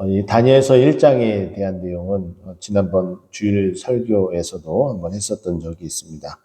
어, 이 다니엘서 1장에 대한 내용은 어, 지난번 주일 설교에서도 한번 했었던 적이 있습니다.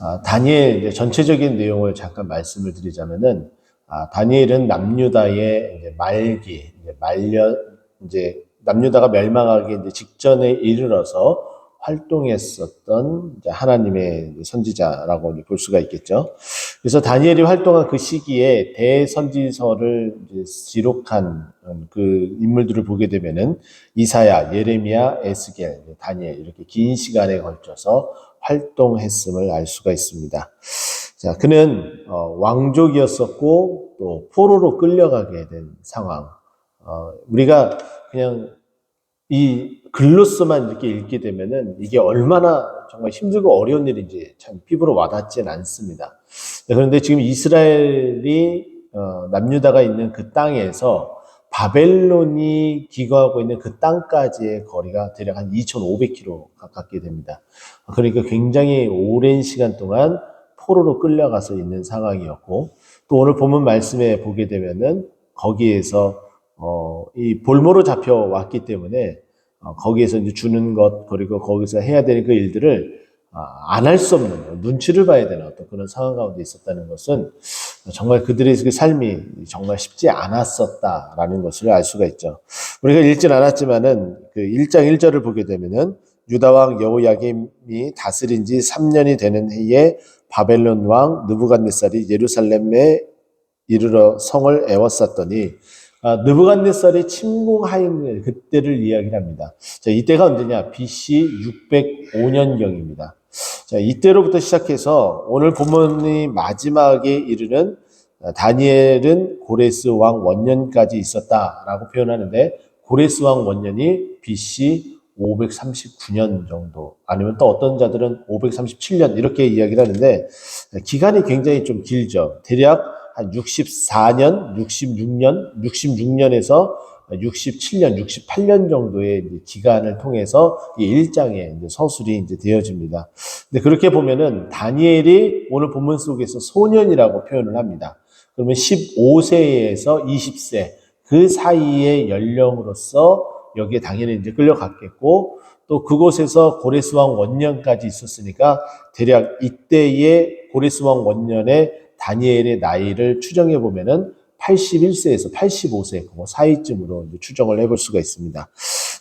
아, 다니엘 전체적인 내용을 잠깐 말씀을 드리자면은 아, 다니엘은 남유다의 이제 말기, 이제 말년 이제 남유다가 멸망하기 이제 직전에 이르러서 활동했었던 하나님의 선지자라고 볼 수가 있겠죠. 그래서 다니엘이 활동한 그 시기에 대선지서를 기록한 그 인물들을 보게 되면은 이사야, 예레미야, 에스겔, 다니엘 이렇게 긴 시간에 걸쳐서 활동했음을 알 수가 있습니다. 자, 그는 어, 왕족이었었고 또 포로로 끌려가게 된 상황. 어, 우리가 그냥 이 글로서만 이렇게 읽게 되면은 이게 얼마나 정말 힘들고 어려운 일인지 참 피부로 와닿지는 않습니다. 네, 그런데 지금 이스라엘이 어, 남유다가 있는 그 땅에서 바벨론이 기거하고 있는 그 땅까지의 거리가 대략 한 2,500km 가깝게 됩니다. 그러니까 굉장히 오랜 시간 동안 포로로 끌려가서 있는 상황이었고 또 오늘 본문 말씀에 보게 되면은 거기에서 어, 이 볼모로 잡혀왔기 때문에 어, 거기에서 이제 주는 것 그리고 거기서 해야 되는 그 일들을 아, 안할 수 없는 눈치를 봐야 되는 어떤 그런 상황 가운데 있었다는 것은 정말 그들의 그 삶이 정말 쉽지 않았었다라는 것을 알 수가 있죠. 우리가 읽진 않았지만은 그 1장 1절을 보게 되면은 유다 왕 여호야김이 다스린 지 3년이 되는 해에 바벨론 왕 느부갓네살이 예루살렘에 이르러 성을 애워쌌더니 아, 느부갓네살이 침공하인 그때를 이야기를 합니다. 자, 이때가 언제냐? BC 605년경입니다. 자, 이때로부터 시작해서 오늘 본문이 마지막에 이르는 다니엘은 고레스 왕 원년까지 있었다라고 표현하는데 고레스 왕 원년이 BC 539년 정도 아니면 또 어떤 자들은 537년 이렇게 이야기를 하는데 기간이 굉장히 좀 길죠. 대략 한 64년, 66년, 66년에서 67년, 68년 정도의 기간을 통해서 이 일장의 서술이 이제 되어집니다. 근데 그렇게 보면은 다니엘이 오늘 본문 속에서 소년이라고 표현을 합니다. 그러면 15세에서 20세 그 사이의 연령으로서 여기에 당연히 이제 끌려갔겠고 또 그곳에서 고레스 왕 원년까지 있었으니까 대략 이때의 고레스 왕 원년의 다니엘의 나이를 추정해 보면은 81세에서 85세 그 사이쯤으로 추정을 해볼 수가 있습니다.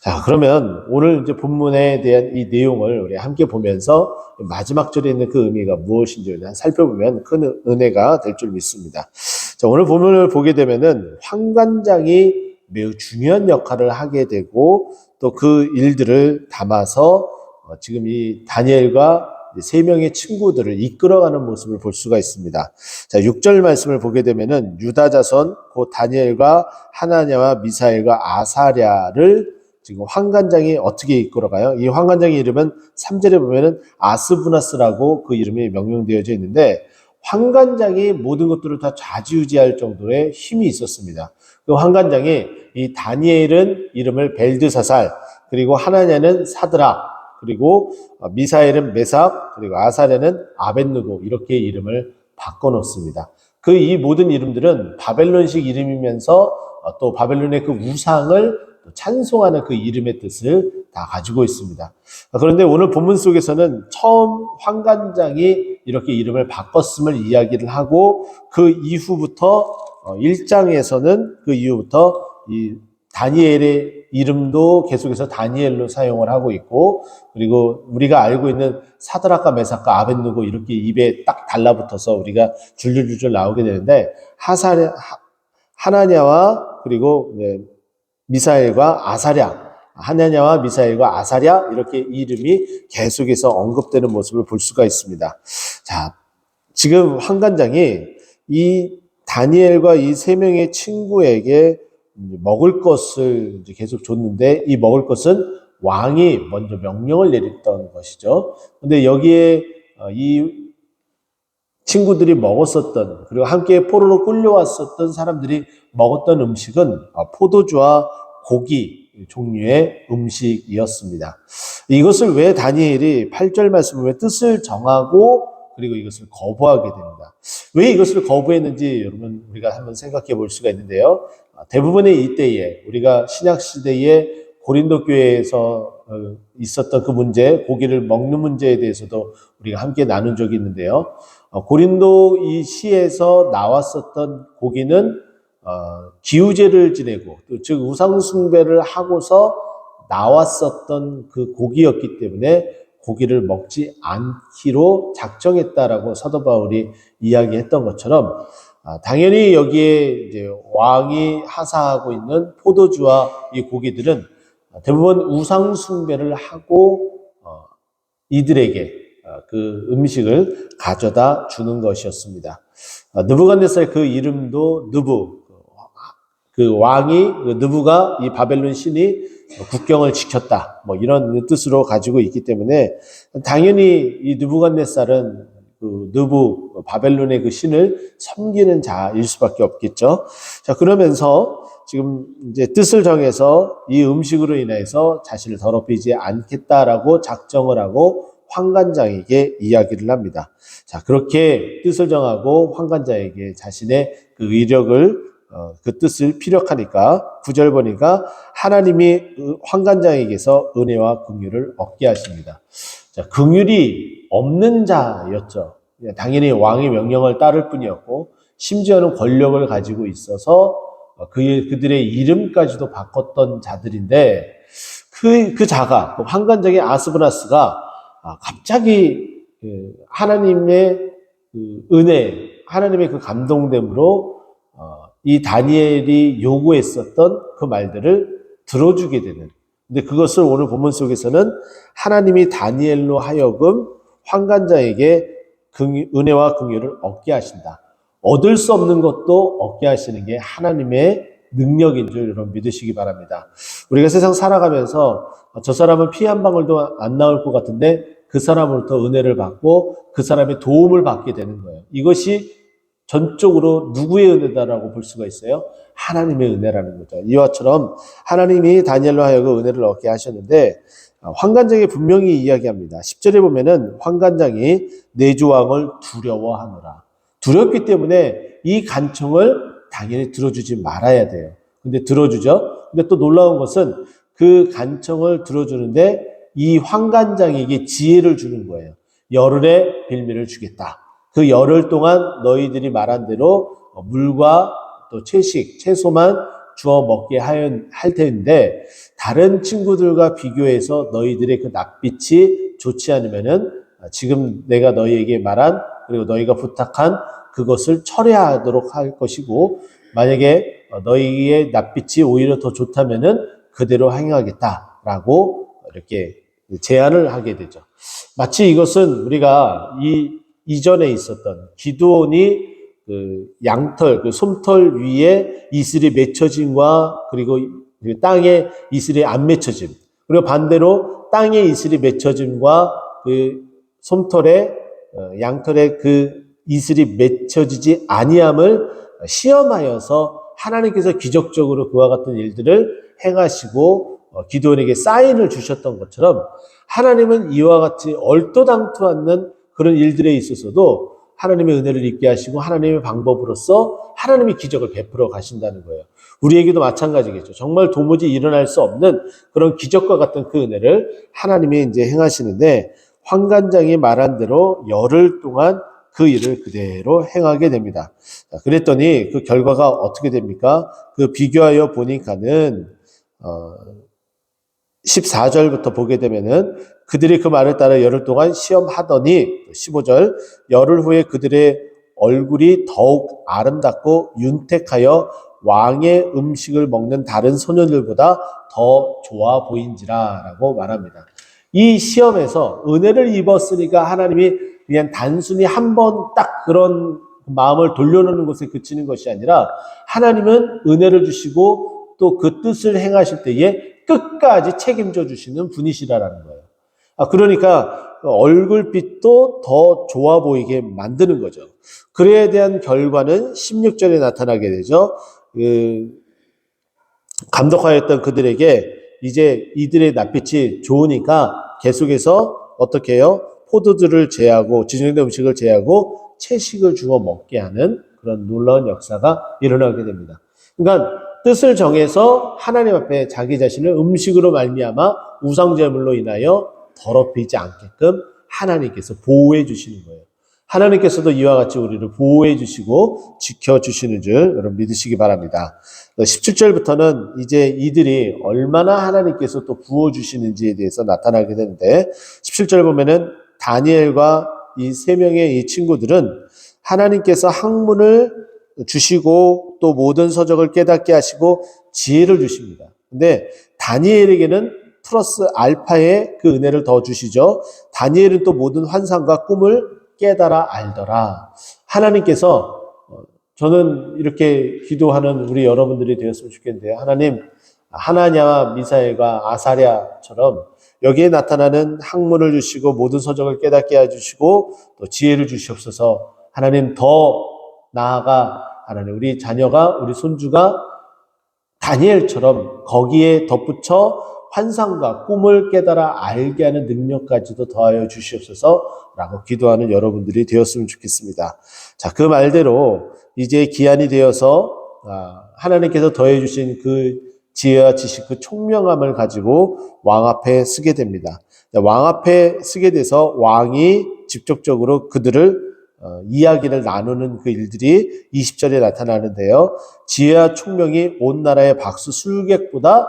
자, 그러면 오늘 이제 본문에 대한 이 내용을 우리 함께 보면서 마지막 절에 있는 그 의미가 무엇인지 살펴보면 큰 은혜가 될 줄 믿습니다. 자, 오늘 본문을 보게 되면은 황관장이 매우 중요한 역할을 하게 되고 또 그 일들을 담아서 어, 지금 이 다니엘과 세 명의 친구들을 이끌어가는 모습을 볼 수가 있습니다. 자, 6절 말씀을 보게 되면은 유다 자손 곧 다니엘과 하나냐와 미사엘과 아사랴를 지금 황관장이 어떻게 이끌어가요? 이 황관장의 이름은 3절에 보면은 아스부나스라고 그 이름이 명명되어져 있는데 황관장이 모든 것들을 다 좌지우지할 정도의 힘이 있었습니다. 그 황관장이 이 다니엘은 이름을 벨드사살 그리고 하나냐는 사드라 그리고 미사엘은 메삭, 그리고 아사레는 아벤누고 이렇게 이름을 바꿔놓습니다. 그 이 모든 이름들은 바벨론식 이름이면서 또 바벨론의 그 우상을 찬송하는 그 이름의 뜻을 다 가지고 있습니다. 그런데 오늘 본문 속에서는 처음 황관장이 이렇게 이름을 바꿨음을 이야기를 하고 그 이후부터 1장에서는 그 이후부터 이 다니엘의 이름도 계속해서 다니엘로 사용을 하고 있고 그리고 우리가 알고 있는 사드락과 메삭과 아벤누고 이렇게 입에 딱 달라붙어서 우리가 줄줄줄줄 나오게 되는데 하사랴 하나냐와 그리고 미사엘과 아사랴 하나냐와 미사엘과 아사랴 이렇게 이름이 계속해서 언급되는 모습을 볼 수가 있습니다. 자, 지금 황관장이 이 다니엘과 이 세 명의 친구에게 먹을 것을 계속 줬는데 이 먹을 것은 왕이 먼저 명령을 내렸던 것이죠. 근데 여기에 어, 이 친구들이 먹었었던 그리고 함께 포로로 끌려왔었던 사람들이 먹었던 음식은 어, 포도주와 고기 종류의 음식이었습니다. 이것을 왜 다니엘이 8절 말씀을 왜 뜻을 정하고 그리고 이것을 거부하게 됩니다. 왜 이것을 거부했는지 여러분 우리가 한번 생각해 볼 수가 있는데요. 아, 대부분의 이때에 우리가 신약 시대에 고린도 교회에서 어, 있었던 그 문제, 고기를 먹는 문제에 대해서도 우리가 함께 나눈 적이 있는데요. 어, 고린도 이 시에서 나왔었던 고기는 어, 기우제를 지내고 또즉 우상 숭배를 하고서 나왔었던 그 고기였기 때문에 고기를 먹지 않기로 작정했다라고 사도 바울이 이야기했던 것처럼 아, 당연히 여기에 왕이 하사하고 있는 포도주와 이 고기들은 대부분 우상 숭배를 하고 어, 이들에게 어, 그 음식을 가져다 주는 것이었습니다. 어, 느부갓네살 그 이름도 느부 그 왕이 그 느부가 이 바벨론 신이 국경을 지켰다 뭐 이런 뜻으로 가지고 있기 때문에 당연히 이 느부갓네살은 그 느부 바벨론의 그 신을 섬기는 자일 수밖에 없겠죠. 자 그러면서 지금 이제 뜻을 정해서 이 음식으로 인해서 자신을 더럽히지 않겠다라고 작정을 하고 황관장에게 이야기를 합니다. 자 그렇게 뜻을 정하고 황관장에게 자신의 그 의력을 어, 그 뜻을 피력하니까 구절 보니까 하나님이 황관장에게서 은혜와 긍휼을 얻게 하십니다. 자, 긍휼이 없는 자였죠. 당연히 왕의 명령을 따를 뿐이었고 심지어는 권력을 가지고 있어서 그 그들의 이름까지도 바꿨던 자들인데 그, 그 자가 그 황관장의 아스브나스가 아, 갑자기 그 하나님의 그 은혜, 하나님의 그 감동됨으로 이 다니엘이 요구했었던 그 말들을 들어주게 되는. 근데 그것을 오늘 본문 속에서는 하나님이 다니엘로 하여금 황관자에게 은혜와 긍휼을 얻게 하신다. 얻을 수 없는 것도 얻게 하시는 게 하나님의 능력인 줄 여러분 믿으시기 바랍니다. 우리가 세상 살아가면서 저 사람은 피 한 방울도 안 나올 것 같은데 그 사람으로부터 은혜를 받고 그 사람의 도움을 받게 되는 거예요. 이것이 전적으로 누구의 은혜다라고 볼 수가 있어요? 하나님의 은혜라는 거죠. 이와처럼 하나님이 다니엘로 하여금 은혜를 얻게 하셨는데 어, 황관장이 분명히 이야기합니다. 10절에 보면은 황관장이 내조왕을 두려워하노라. 두렵기 때문에 이 간청을 당연히 들어주지 말아야 돼요. 근데 들어주죠. 근데 또 놀라운 것은 그 간청을 들어주는데 이 황관장에게 지혜를 주는 거예요. 열흘의 빌미를 주겠다. 그 열흘 동안 너희들이 말한 대로 물과 또 채식, 채소만 주어 먹게 할 텐데 다른 친구들과 비교해서 너희들의 그 낯빛이 좋지 않으면은 지금 내가 너희에게 말한 그리고 너희가 부탁한 그것을 철회하도록 할 것이고 만약에 너희의 낯빛이 오히려 더 좋다면은 그대로 행하겠다라고 이렇게 제안을 하게 되죠. 마치 이것은 우리가 이 이전에 있었던 기도원이 그 양털, 그 솜털 위에 이슬이 맺혀짐과 그리고 그 땅에 이슬이 안 맺혀짐. 그리고 반대로 땅에 이슬이 맺혀짐과 그 솜털에 어, 양털에 그 이슬이 맺혀지지 아니함을 시험하여서 하나님께서 기적적으로 그와 같은 일들을 행하시고 어, 기도원에게 사인을 주셨던 것처럼 하나님은 이와 같이 얼토당토 않는 그런 일들에 있어서도 하나님의 은혜를 잊게 하시고 하나님의 방법으로서 하나님의 기적을 베풀어 가신다는 거예요. 우리에게도 마찬가지겠죠. 정말 도무지 일어날 수 없는 그런 기적과 같은 그 은혜를 하나님이 이제 행하시는데 황관장이 말한 대로 열흘 동안 그 일을 그대로 행하게 됩니다. 그랬더니 그 결과가 어떻게 됩니까? 그 비교하여 보니까는 어 14절부터 보게 되면은 그들이 그 말을 따라 열흘 동안 시험하더니 15절 열흘 후에 그들의 얼굴이 더욱 아름답고 윤택하여 왕의 음식을 먹는 다른 소년들보다 더 좋아 보인지라라고 말합니다. 이 시험에서 은혜를 입었으니까 하나님이 그냥 단순히 한 번 딱 그런 마음을 돌려놓는 것에 그치는 것이 아니라 하나님은 은혜를 주시고 또 그 뜻을 행하실 때에 끝까지 책임져 주시는 분이시라라는 거예요. 아, 그러니까 얼굴빛도 더 좋아 보이게 만드는 거죠. 그에 대한 결과는 16절에 나타나게 되죠. 그 감독하였던 그들에게 이제 이들의 낯빛이 좋으니까 계속해서 어떻게 해요? 포도주를 제하고 지정된 음식을 제하고 채식을 주어 먹게 하는 그런 놀라운 역사가 일어나게 됩니다. 그러니까 뜻을 정해서 하나님 앞에 자기 자신을 음식으로 말미암아 우상 제물로 인하여 더럽히지 않게끔 하나님께서 보호해 주시는 거예요. 하나님께서도 이와 같이 우리를 보호해 주시고 지켜 주시는 줄 여러분 믿으시기 바랍니다. 17절부터는 이제 이들이 얼마나 하나님께서 또 부어 주시는지에 대해서 나타나게 되는데 17절 보면은 다니엘과 이 세 명의 이 친구들은 하나님께서 학문을 주시고 또 모든 서적을 깨닫게 하시고 지혜를 주십니다. 근데 다니엘에게는 플러스 알파의 그 은혜를 더 주시죠. 다니엘은 또 모든 환상과 꿈을 깨달아 알더라. 하나님께서 어, 저는 이렇게 기도하는 우리 여러분들이 되었으면 좋겠는데요. 하나님, 하나냐와 미사엘과 아사랴처럼 여기에 나타나는 학문을 주시고 모든 서적을 깨닫게 해주시고 또 지혜를 주시옵소서. 하나님 더 나아가 하나님 우리 자녀가 우리 손주가 다니엘처럼 거기에 덧붙여 환상과 꿈을 깨달아 알게 하는 능력까지도 더하여 주시옵소서라고 기도하는 여러분들이 되었으면 좋겠습니다. 자, 그 말대로 이제 기한이 되어서 아, 하나님께서 더해 주신 그 지혜와 지식, 그 총명함을 가지고 왕 앞에 쓰게 됩니다. 왕 앞에 쓰게 돼서 왕이 직접적으로 그들을 어, 이야기를 나누는 그 일들이 20절에 나타나는데요. 지혜와 총명이 온 나라의 박수 술객보다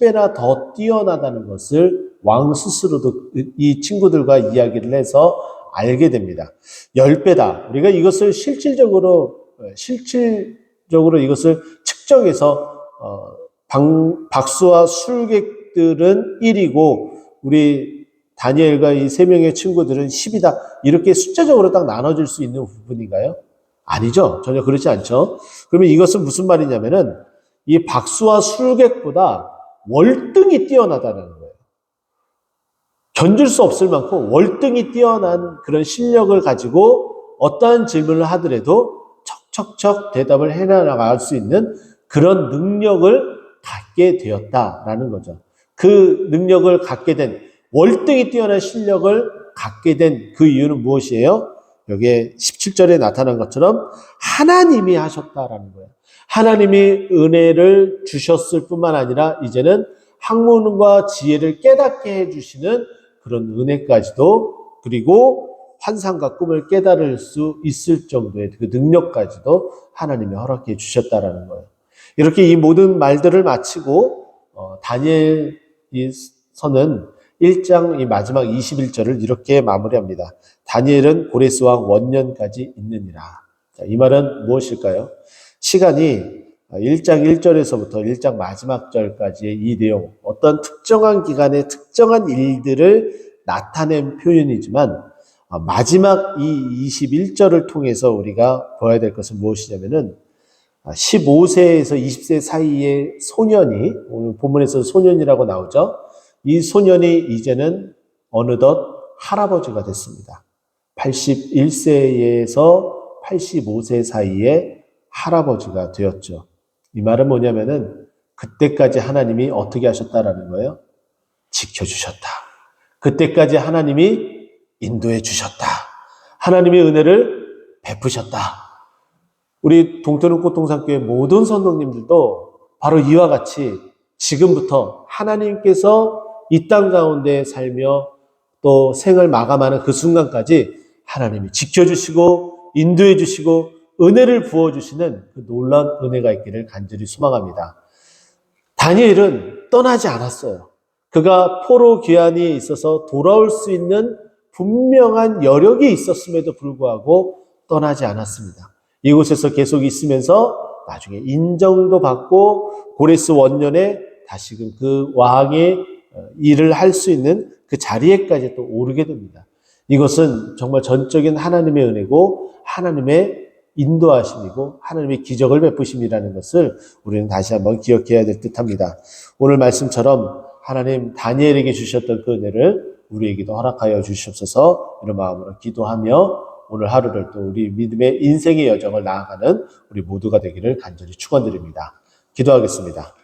10배나 더 뛰어나다는 것을 왕 스스로도 이 친구들과 이야기를 해서 알게 됩니다. 10배다. 우리가 이것을 실질적으로, 실질적으로 이것을 측정해서, 어, 방, 박수와 술객들은 1이고, 우리 다니엘과 이 세 명의 친구들은 10이다. 이렇게 숫자적으로 딱 나눠질 수 있는 부분인가요? 아니죠. 전혀 그렇지 않죠. 그러면 이것은 무슨 말이냐면은 이 박수와 술객보다 월등히 뛰어나다는 거예요. 견줄 수 없을 만큼 월등히 뛰어난 그런 실력을 가지고 어떠한 질문을 하더라도 척척척 대답을 해나갈 수 있는 그런 능력을 갖게 되었다라는 거죠. 그 능력을 갖게 된 월등히 뛰어난 실력을 갖게 된 그 이유는 무엇이에요? 여기에 17절에 나타난 것처럼 하나님이 하셨다라는 거예요. 하나님이 은혜를 주셨을 뿐만 아니라 이제는 학문과 지혜를 깨닫게 해주시는 그런 은혜까지도 그리고 환상과 꿈을 깨달을 수 있을 정도의 그 능력까지도 하나님이 허락해 주셨다라는 거예요. 이렇게 이 모든 말들을 마치고 어, 다니엘 이 선은 1장 이 마지막 21절을 이렇게 마무리합니다. 다니엘은 고레스 왕 원년까지 있느니라. 자, 이 말은 무엇일까요? 시간이 1장 1절에서부터 1장 마지막 절까지의 이 내용, 어떤 특정한 기간의 특정한 일들을 나타낸 표현이지만 마지막 이 21절을 통해서 우리가 보아야 될 것은 무엇이냐면은 15세에서 20세 사이의 소년이 오늘 본문에서 소년이라고 나오죠. 이 소년이 이제는 어느덧 할아버지가 됐습니다. 81세에서 85세 사이에 할아버지가 되었죠. 이 말은 뭐냐면은 그때까지 하나님이 어떻게 하셨다라는 거예요? 지켜주셨다. 그때까지 하나님이 인도해 주셨다. 하나님의 은혜를 베푸셨다. 우리 동태는 꽃동산교회 모든 선동님들도 바로 이와 같이 지금부터 하나님께서 이 땅 가운데 살며 또 생을 마감하는 그 순간까지 하나님이 지켜주시고 인도해 주시고 은혜를 부어 주시는 그 놀라운 은혜가 있기를 간절히 소망합니다. 다니엘은 떠나지 않았어요. 그가 포로 귀환이 있어서 돌아올 수 있는 분명한 여력이 있었음에도 불구하고 떠나지 않았습니다. 이곳에서 계속 있으면서 나중에 인정도 받고 고레스 원년에 다시금 그 왕의 일을 할 수 있는 그 자리에까지 또 오르게 됩니다. 이것은 정말 전적인 하나님의 은혜고 하나님의 인도하심이고 하나님의 기적을 베푸심이라는 것을 우리는 다시 한번 기억해야 될 듯합니다. 오늘 말씀처럼 하나님 다니엘에게 주셨던 그 은혜를 우리에게도 허락하여 주시옵소서 이런 마음으로 기도하며 오늘 하루를 또 우리 믿음의 인생의 여정을 나아가는 우리 모두가 되기를 간절히 축원드립니다. 기도하겠습니다.